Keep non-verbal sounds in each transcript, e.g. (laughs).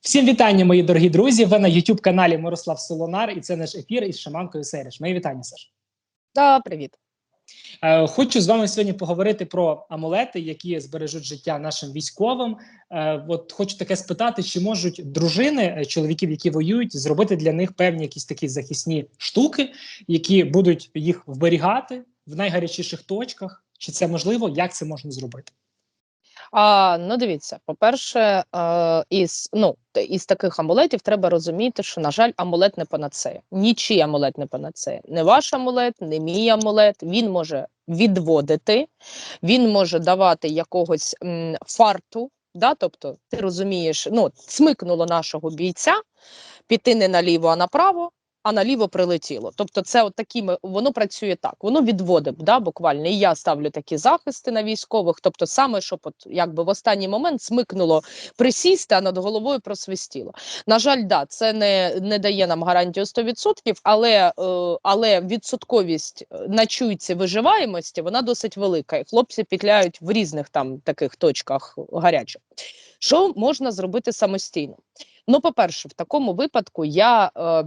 Всім вітання, мої дорогі друзі. Ви на youtube каналі Мирослав Солонар, і це наш ефір із шаманкою Сереш. Мої вітання, Саш. Да, привіт. Е, Хочу з вами сьогодні поговорити про амулети, які збережуть життя нашим військовим. Е, От хочу таке спитати: чи можуть дружини е, чоловіків, які воюють, зробити для них певні якісь такі захисні штуки, які будуть їх вберігати в найгарячіших точках? Чи це можливо? Як це можна зробити? А, ну дивіться, по-перше, із, ну, із таких амулетів треба розуміти, що, на жаль, амулет не панацея. Нічий амулет не панацея. Не ваш амулет, не мій амулет. Він може відводити, він може давати якогось м, фарту. Да? Тобто, ти розумієш, ну, смикнуло нашого бійця, піти не наліво, а направо. А наліво прилетіло. Тобто, це от такими воно працює так. Воно відводить, да, буквально. І я ставлю такі захисти на військових. Тобто, саме щоб от якби в останній момент смикнуло присісти, а над головою просвистіло. На жаль, да, це не, не дає нам гарантію 100%, але, е, але відсотковість е, на чуйці виживаємості вона досить велика. І хлопці петляють в різних там таких точках гарячих. Що можна зробити самостійно? Ну, по-перше, в такому випадку я е,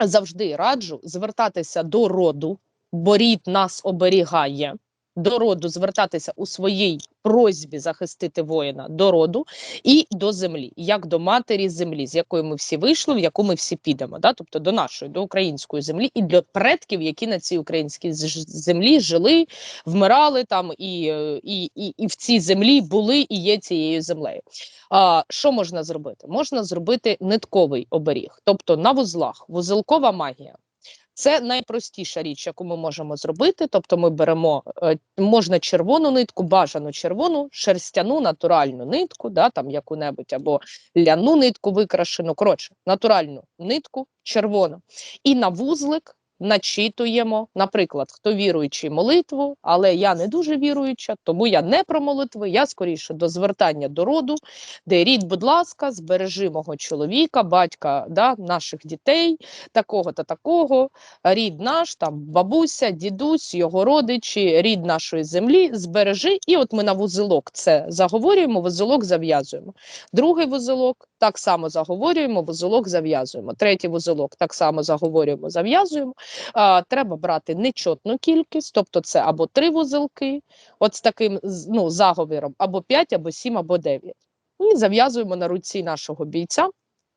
завжди раджу звертатися до роду, бо рід нас оберігає. До роду звертатися у своїй просьбі захистити воїна до роду і до землі, як до матері землі, з якої ми всі вийшли, в яку ми всі підемо, да? тобто до нашої, до української землі, і для предків, які на цій українській землі жили, вмирали там і, е, і, і, і в цій землі були і є цією землею. А, що можна зробити? Можна зробити нитковий оберіг, тобто на вузлах, вузелкова магія. Це найпростіша річ, яку ми можемо зробити. Тобто, ми беремо е, можна червону нитку, бажану червону, шерстяну, натуральну нитку, да, там яку-небудь або ляну нитку викрашену. Коротше, натуральну нитку, червону. І на вузлик начитуємо, наприклад, хто віруючий молитву, але я не дуже віруюча, тому я не про молитви, я скоріше до звертання до роду, де рід, будь ласка, збережи мого чоловіка, батька да, наших дітей, такого та такого, рід наш, там бабуся, дідусь, його родичі, рід нашої землі, збережи. І от ми на вузелок це заговорюємо, вузелок зав'язуємо. Другий вузелок так само заговорюємо, вузелок зав'язуємо. Третій вузелок так само заговорюємо, зав'язуємо. А, треба брати нечотну кількість, тобто це або три вузелки, от з таким ну, заговіром, або п'ять, або сім, або дев'ять. І зав'язуємо на руці нашого бійця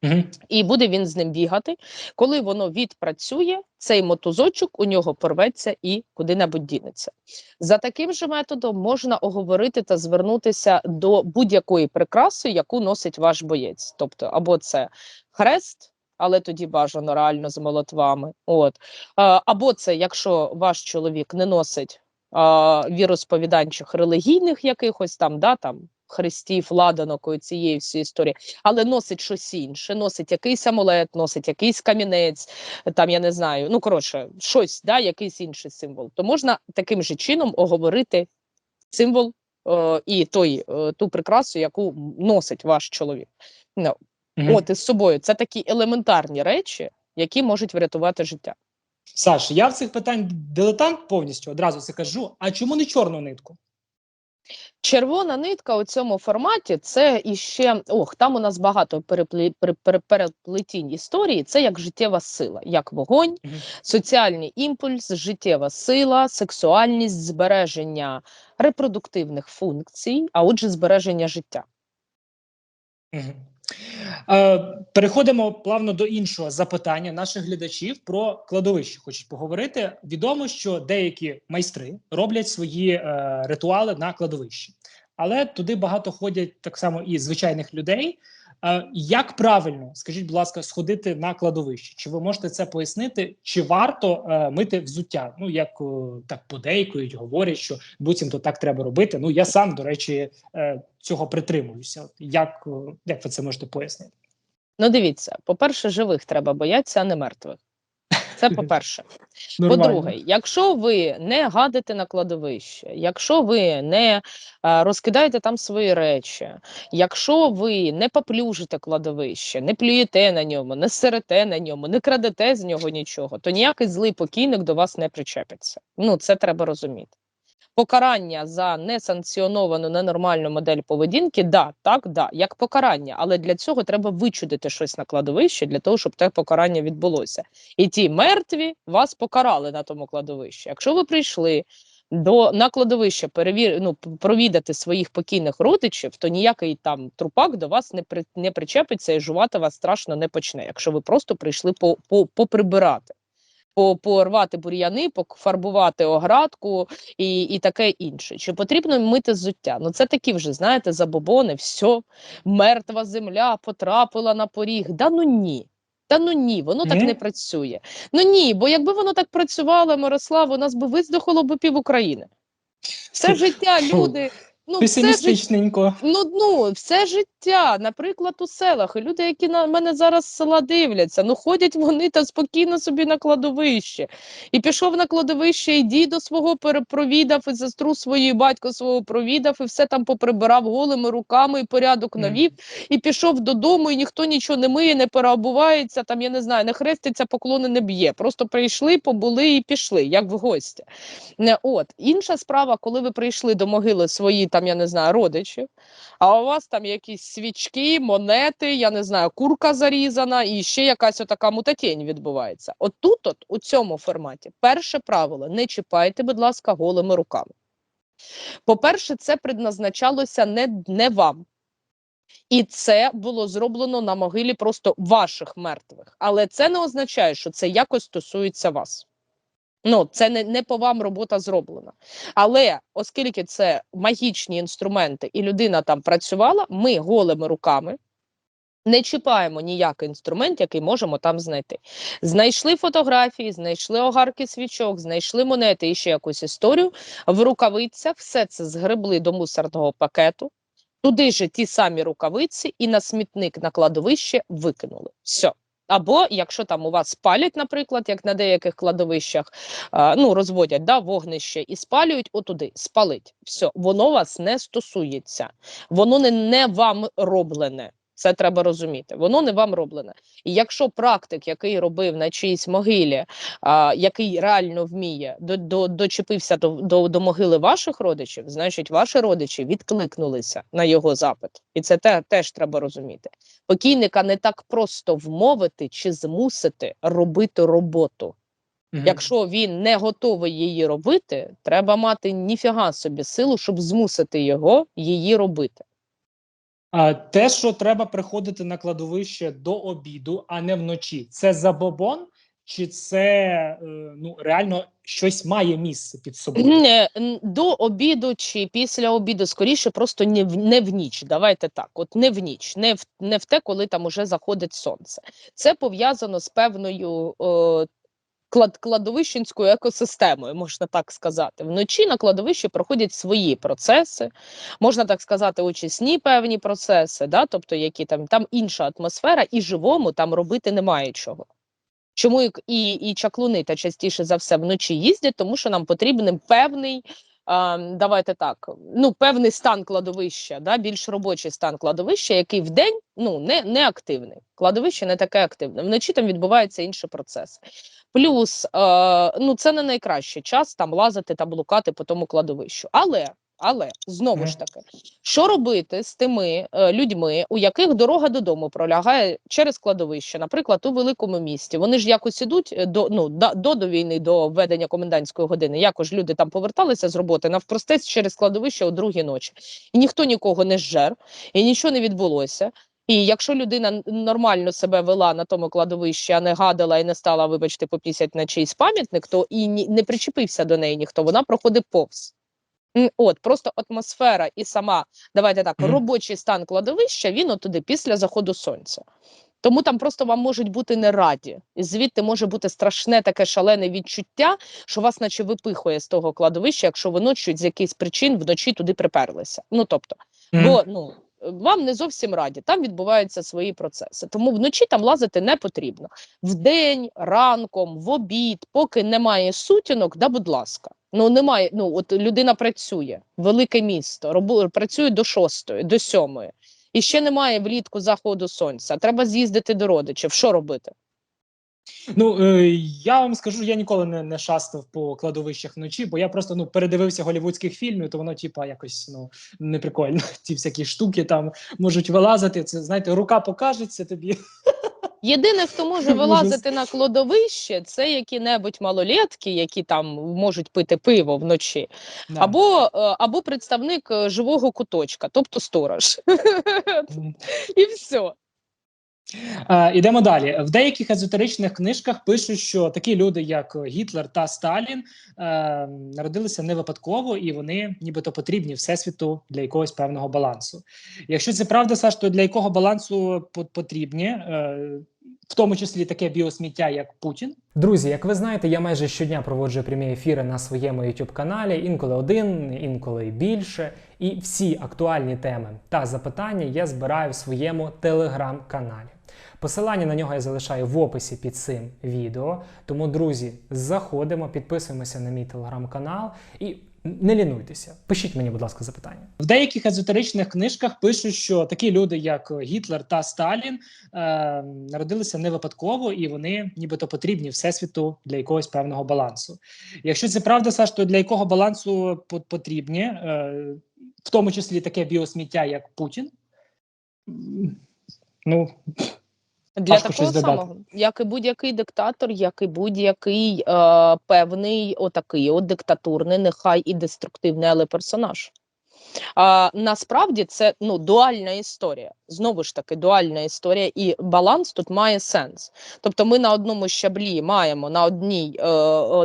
Угу. і буде він з ним бігати. Коли воно відпрацює, цей мотузочок у нього порветься і куди-небудь дінеться. За таким же методом можна оговорити та звернутися до будь-якої прикраси, яку носить ваш боєць. Тобто, або це хрест. Але тоді бажано реально з молотвами. От. Або це, якщо ваш чоловік не носить віросповіданчих релігійних якихось там, да, там хрестів, ладанок цієї всієї історії, але носить щось інше, носить якийсь амулет, носить якийсь камінець, там я не знаю. Ну коротше, щось, да, якийсь інший символ. То можна таким же чином оговорити символ е, і той, е, ту прикрасу, яку носить ваш чоловік. Ну, Угу. От із собою. Це такі елементарні речі, які можуть врятувати життя. Саш, я в цих питань дилетант повністю одразу це кажу. А чому не чорну нитку? Червона нитка у цьому форматі це іще ох, там у нас багато переплі, пере- пере- переплетінь історії. Це як життєва сила, як вогонь, соціальний імпульс, життєва сила, сексуальність, збереження репродуктивних функцій, а отже, збереження життя. Е, переходимо плавно до іншого запитання наших глядачів про кладовище. Хочуть поговорити. Відомо, що деякі майстри роблять свої е, ритуали на кладовищі, але туди багато ходять так само і звичайних людей. Е, як правильно, скажіть, будь ласка, сходити на кладовище? Чи ви можете це пояснити? Чи варто е, мити взуття? Ну як е, так подейкують, говорять, що буцімто так треба робити. Ну я сам, до речі, цього притримуюся. Як, як ви це можете пояснити? Ну, дивіться, по-перше, живих треба боятися, а не мертвих. Це по-перше. По-друге, якщо ви не гадите на кладовище, якщо ви не е, розкидаєте там свої речі, якщо ви не поплюжите кладовище, не плюєте на ньому, не сирете на ньому, не крадете з нього нічого, то ніякий злий покійник до вас не причепиться. Ну, це треба розуміти. Покарання за несанкціоновану ненормальну модель поведінки, да, так, да, як покарання. Але для цього треба вичудити щось на кладовищі для того, щоб те покарання відбулося. І ті мертві вас покарали на тому кладовищі. Якщо ви прийшли до на кладовище перевір, ну, провідати своїх покійних родичів, то ніякий там трупак до вас не при не причепиться і жувати вас страшно не почне, якщо ви просто прийшли по, по, поприбирати. По- Порвати бур'яни, пофарбувати оградку і, і таке інше. Чи потрібно мити зуття? Ну це такі вже, знаєте, забобони, все, мертва земля потрапила на поріг. Да ну ні. Та ну ні, воно так Ні? не працює. Ну ні, бо якби воно так працювало, Мирослав, у нас би виздохало би пів України. Все життя люди. Ну, все життя Ну, ну, все життя, наприклад, у селах, і люди, які на мене зараз з села дивляться, ну ходять вони та спокійно собі на кладовище. І пішов на кладовище, і дідо свого перепровідав, і сестру свою, і батько свого провідав, і все там поприбирав голими руками, і порядок навів, і пішов додому, і ніхто нічого не миє, не переобувається, там, я не знаю, не хреститься, поклони не б'є. Просто прийшли, побули і пішли, як в гості. От інша справа, коли ви прийшли до могили свої, там я не знаю, родичів, а у вас там якісь свічки, монети, я не знаю, курка зарізана, і ще якась отака мутатєнь відбувається. От тут, от у цьому форматі, перше правило: не чіпайте, будь ласка, голими руками. По-перше, це предназначалося не, не вам. І це було зроблено на могилі просто ваших мертвих. Але це не означає, що це якось стосується вас. Ну, це не, не по вам робота зроблена. Але оскільки це магічні інструменти, і людина там працювала, ми голими руками не чіпаємо ніякий інструмент, який можемо там знайти. Знайшли фотографії, знайшли огарки свічок, знайшли монети і ще якусь історію. В рукавицях все це згребли до мусорного пакету. Туди ж ті самі рукавиці і на смітник на кладовище викинули. Все. Або якщо там у вас спалять, наприклад, як на деяких кладовищах, ну розводять да, вогнище і спалюють отуди, спалить. Все, воно вас не стосується, воно не, не вам роблене. Це треба розуміти. Воно не вам роблене. І якщо практик, який робив на чиїсь могилі, а, який реально вміє, до, до, дочепився до, до, до могили ваших родичів, значить, ваші родичі відкликнулися на його запит. І це те, теж треба розуміти. Покійника не так просто вмовити чи змусити робити роботу. Мгм. Якщо він не готовий її робити, треба мати ніфіга собі силу, щоб змусити його її робити. Те, що треба приходити на кладовище до обіду, а не вночі, це забобон, чи це е, ну реально щось має місце під собою? Не, до обіду чи після обіду, скоріше, просто не в, не в ніч. Давайте так, от не в ніч, не в, не в те, коли там уже заходить сонце. Це пов'язано з певною е, клад, кладовищенською екосистемою, можна так сказати. Вночі на кладовищі проходять свої процеси, можна так сказати, очисні певні процеси, да? тобто які там, там інша атмосфера, і живому там робити немає чого. Чому і, і, і чаклуни та частіше за все вночі їздять, тому що нам потрібен певний, давайте так, ну певний стан кладовища, да, більш робочий стан кладовища, який вдень ну не, не активний. Кладовище не таке активне. Вночі там відбуваються інші процеси. Плюс, е, ну це не найкращий час там лазити та блукати по тому кладовищу. Але, але знову ж таки, що робити з тими е, людьми, у яких дорога додому пролягає через кладовище, наприклад, у великому місті. Вони ж якось ідуть е, до ну до, до війни, до введення комендантської години. Якось люди там поверталися з роботи навпростець через кладовище о другій ночі, і ніхто нікого не зжер, і нічого не відбулося. І якщо людина нормально себе вела на тому кладовищі, а не гадала і не стала, вибачте, попісять на чийсь пам'ятник, то і не причепився до неї ніхто, вона проходить повз. От просто атмосфера і сама, давайте так, робочий стан кладовища, він от туди після заходу сонця. Тому там просто вам можуть бути не раді. І звідти може бути страшне таке шалене відчуття, що вас наче випихує з того кладовища, якщо ви ночі з якихось причин вночі туди приперлися. Ну тобто, бо ну вам не зовсім раді, там відбуваються свої процеси. Тому вночі там лазити не потрібно. Вдень, ранком, в обід, поки немає сутінок, да, будь ласка. Ну немає. Ну от людина працює, велике місто, робу, працює до шостої, до сьомої. І ще немає влітку заходу сонця. Треба з'їздити до родичів. Що робити? Ну е, я вам скажу, я ніколи не, не шастав по кладовищах вночі, бо я просто ну передивився голівудських фільмів, то воно, типа, якось ну не прикольно. Ці (laughs) всякі штуки там можуть вилазити. Це знаєте, рука покажеться тобі. (laughs) Єдине, хто може вилазити на кладовище, це які-небудь малолетки, які там можуть пити пиво вночі, Да. або, е, або представник е, живого куточка, тобто сторож. (laughs) І все. Е, ідемо далі. В деяких езотеричних книжках пишуть, що такі люди, як Гітлер та Сталін, е, народилися не випадково, і вони нібито потрібні всесвіту для якогось певного балансу. Якщо це правда, Саш, то для якого балансу по- потрібні, е, в тому числі таке біосміття, як Путін? Друзі, як ви знаєте, я майже щодня проводжу прямі ефіри на своєму youtube каналі, інколи один, інколи більше. І всі актуальні теми та запитання я збираю в своєму телеграм-каналі. Посилання на нього я залишаю в описі під цим відео. Тому, друзі, заходимо, підписуємося на мій телеграм-канал і не лінуйтеся. Пишіть мені, будь ласка, запитання. В деяких езотеричних книжках пишуть, що такі люди, як Гітлер та Сталін, е, народилися не випадково, і вони нібито потрібні всесвіту для якогось певного балансу. Якщо це правда, Саш, то для якого балансу потрібні, е, в тому числі таке біосміття, як Путін? Ну, Для Важко такого додати. самого, як і будь-який диктатор, як і будь-який е, певний отакий от диктатурний, нехай і деструктивний, але персонаж. А, насправді це ну, дуальна історія. Знову ж таки, дуальна історія, і баланс тут має сенс. Тобто, ми на одному щаблі маємо на одній, е,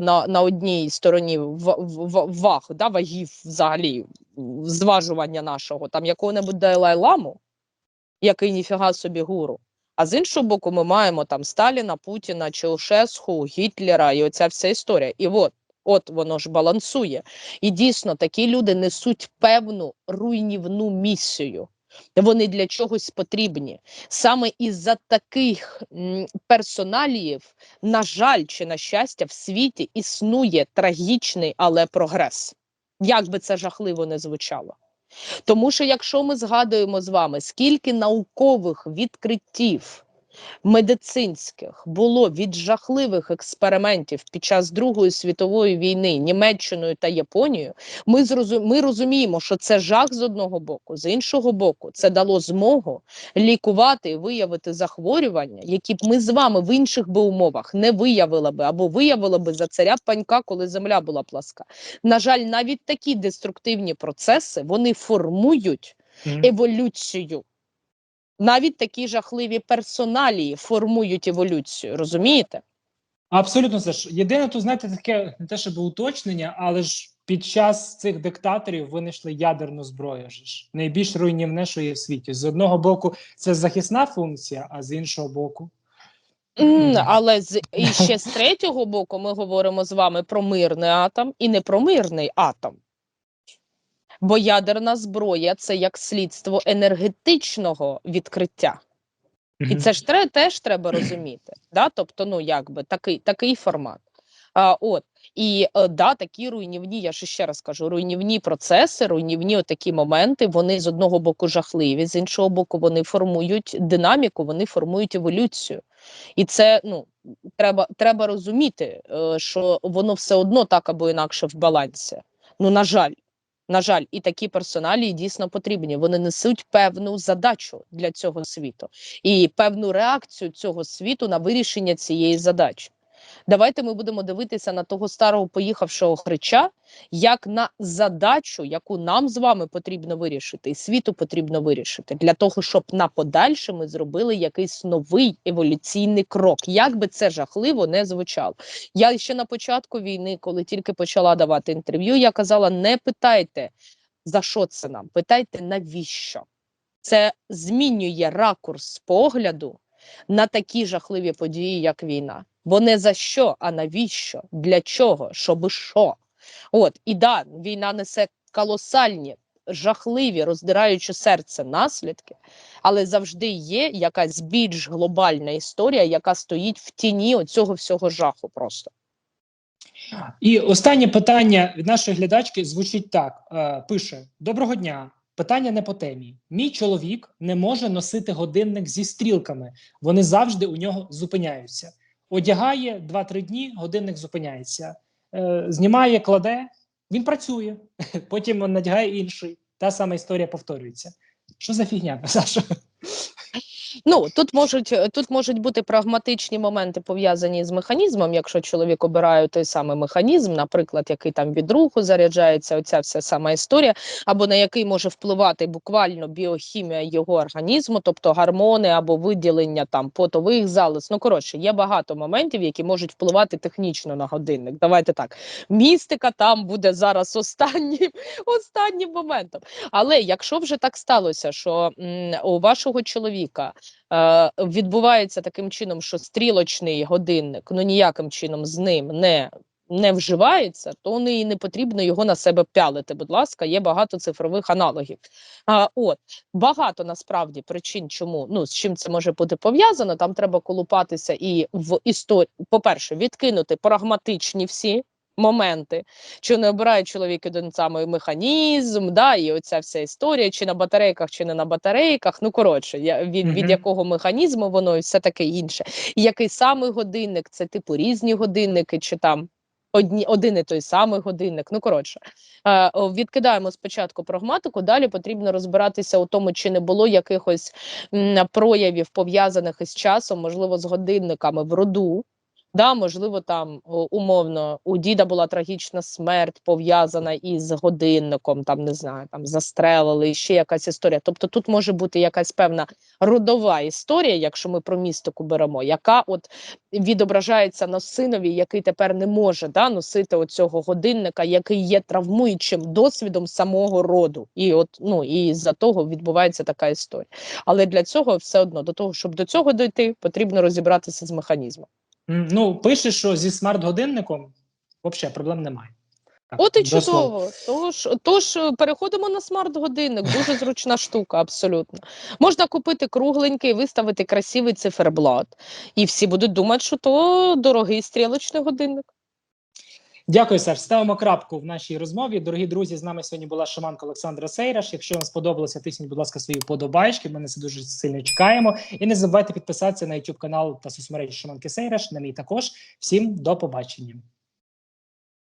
на, на одній стороні в, в, в- ваг, да, вагів взагалі зважування нашого, там якого-небудь Далай-ламу, який ніфіга собі гуру. А з іншого боку, ми маємо там Сталіна, Путіна, Чаушеску, Гітлера і оця вся історія. І от, от воно ж балансує. І дійсно такі люди несуть певну руйнівну місію. Вони для чогось потрібні. Саме із-за таких м, персоналіїв, на жаль, чи на щастя, в світі існує трагічний, але прогрес. Як би це жахливо не звучало. Тому що якщо ми згадуємо з вами, скільки наукових відкриттів медицинських було від жахливих експериментів під час Другої світової війни Німеччиною та Японією, ми, зрозу... ми розуміємо, що це жах з одного боку, з іншого боку, це дало змогу лікувати і виявити захворювання, які б ми з вами в інших би умовах не виявили би або виявили би за царя панька, коли земля була пласка. На жаль, навіть такі деструктивні процеси вони формують еволюцію. Навіть такі жахливі персоналії формують еволюцію, розумієте? Абсолютно це ж єдине, тут знаєте, таке не те, щоб уточнення, але ж під час цих диктаторів винайшли ядерну зброю. ж. Найбільш руйнівне, що є в світі. З одного боку, це захисна функція, а з іншого боку, Мгм. Але з і ще з третього боку ми говоримо з вами про мирний атом і не про мирний атом. Бо ядерна зброя це як слідство енергетичного відкриття. І це ж тре, теж треба розуміти. Да? Тобто, ну якби такий, такий формат. А, от і е, да, такі руйнівні, я ж ще раз кажу, руйнівні процеси, руйнівні отакі моменти, вони з одного боку жахливі, з іншого боку, вони формують динаміку, вони формують еволюцію. І це ну треба, треба розуміти, е, що воно все одно так або інакше в балансі. Ну, на жаль. На жаль, і такі персоналі дійсно потрібні. Вони несуть певну задачу для цього світу і певну реакцію цього світу на вирішення цієї задачі. Давайте ми будемо дивитися на того старого поїхавшого хрича, як на задачу, яку нам з вами потрібно вирішити, і світу потрібно вирішити, для того, щоб на подальше ми зробили якийсь новий еволюційний крок. Як би це жахливо не звучало. Я ще на початку війни, коли тільки почала давати інтерв'ю, я казала: не питайте, за що це нам, питайте навіщо. Це змінює ракурс погляду на такі жахливі події, як війна. Бо не за що, а навіщо? Для чого? Щоби що? От і да, війна несе колосальні, жахливі, роздираючи серце наслідки, але завжди є якась більш глобальна історія, яка стоїть в тіні оцього всього жаху. Просто І останнє питання від нашої глядачки звучить так: е, пише: Доброго дня. Питання не по темі. Мій чоловік не може носити годинник зі стрілками. Вони завжди у нього зупиняються. Одягає 2-3 дні, годинник зупиняється, е, знімає, кладе, він працює, (laughs) потім надягає інший. Та сама історія повторюється. Що за фігня, (laughs) Саша? Ну тут можуть е, тут можуть бути прагматичні моменти пов'язані з механізмом. Якщо чоловік обирає той самий механізм, наприклад, який там від руху заряджається, оця вся сама історія, або на який може впливати буквально біохімія його організму, тобто гормони або виділення там потових залоз. Ну коротше, є багато моментів, які можуть впливати технічно на годинник. Давайте так. Містика там буде зараз останнім (laughs) останнім моментом. Але якщо вже так сталося, що м, у вашого чоловіка відбувається таким чином, що стрілочний годинник ну ніяким чином з ним не. Не вживається, то не, не потрібно його на себе пялити. Будь ласка, є багато цифрових аналогів. А, от багато насправді причин, чому ну з чим це може бути пов'язано. Там треба колупатися і в історії. По-перше, відкинути прагматичні всі моменти, чи не обирає чоловік один самий механізм, да, і оця вся історія, чи на батарейках, чи не на батарейках. Ну коротше, я, від, від якого механізму воно і все таке інше. І який саме годинник, це типу різні годинники, чи там. Одні, один і той самий годинник. Ну коротше, е, відкидаємо спочатку прагматику. Далі потрібно розбиратися у тому, чи не було якихось м, проявів пов'язаних із часом, можливо, з годинниками в роду. Да, можливо, там умовно у діда була трагічна смерть пов'язана із годинником, там не знаю, там застрелили, ще якась історія. Тобто тут може бути якась певна родова історія, якщо ми про містику беремо, яка от відображається на синові, який тепер не може да, носити оцього годинника, який є травмуючим досвідом самого роду. І от ну і з-за того відбувається така історія. Але для цього все одно до того, щоб до цього дойти, потрібно розібратися з механізмом. Ну, пише, що зі смарт-годинником взагалі проблем немає. Так, От і чудово. Тож, тож е, переходимо на смарт-годинник. Дуже зручна (laughs) штука, абсолютно. Можна купити кругленький, виставити красивий циферблат, і всі будуть думати, що то дорогий стрілочний годинник. Дякую, Саш. Ставимо крапку в нашій розмові. Дорогі друзі, з нами сьогодні була шаманка Олександра Сейраш. Якщо вам сподобалося, тисніть, будь ласка, свої подобайки. Ми на це дуже сильно чекаємо. І не забувайте підписатися на YouTube канал та соцмережі Шаманки Сейраш. На мій також. Всім до побачення.